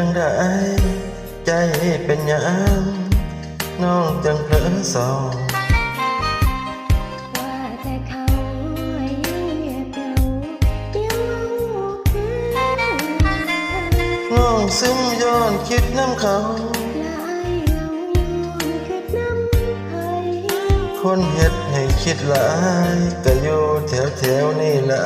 จังได้ใจเป็นหยังน้องจังเพลอสองว่าแต่เขาให้เงียบเหงาเดี๋ยวคืนน้องซึมย้อนคิดน้ำเขาลายเหงาย้อนคืดน้ำไผคนเฮ็ดให้คิดหลายก็อยู่แถวแถวๆนี่ละ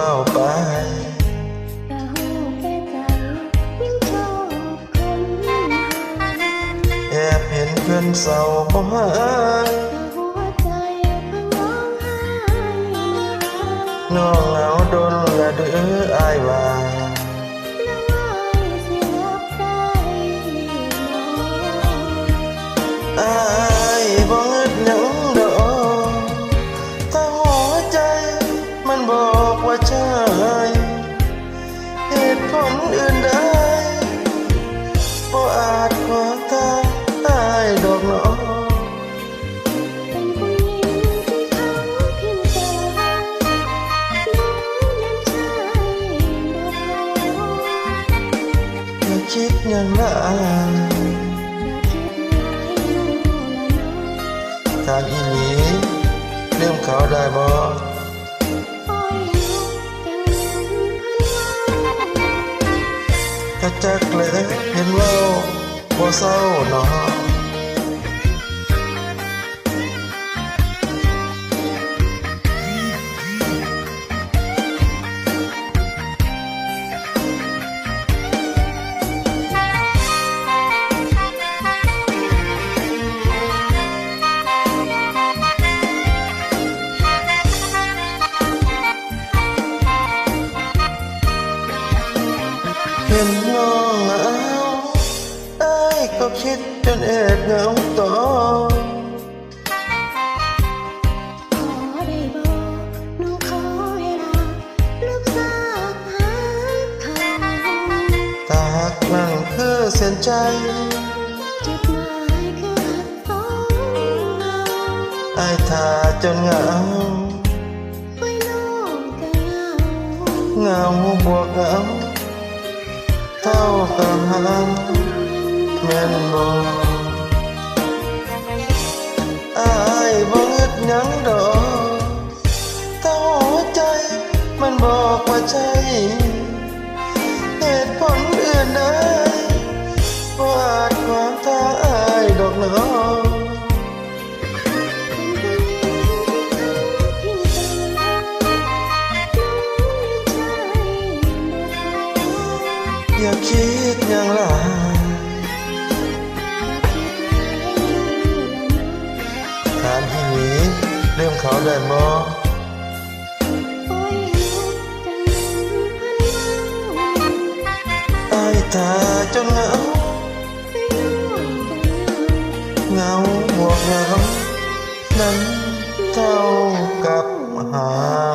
ว่าไปกะหูแก่ใจยังชอบคนหาแอบเห็นเพื่อนเศร้าบ่หายกะหัวใจเพิ่งร้องไห้น้องเหงาดนละเด้ออายว่าางไรอย่าคิดร้ายน้องละน้องทางอีหลีเรื่องเขาได้บ่ปล่อกระจักเลยเห็นเว่าบ่เศร้าเนาะเห็นน้องเหงาไอ้ายก็คิดจนแอบเหงาต่อขอได้บอกน้องขอเวลาลูกสาวหาเขาตาหักนั่นคือเส้นใจจุดหมายคือหักสองเราไอ้ทาจนเหงาไว้น้องก็เหงาเหงาบวกเหงา เท่ากับหาแม่นบ่อายบ่เงึดหยังดอกเต่หัวใจมันบอกว่าใช่เหตุผลอื่นใด อย่าคิดอย่างไรถามที่นี้เรื่องเขาได้บ่อายตาจนเหงาเหงาบวกเหงานั้นเท่ากับหัก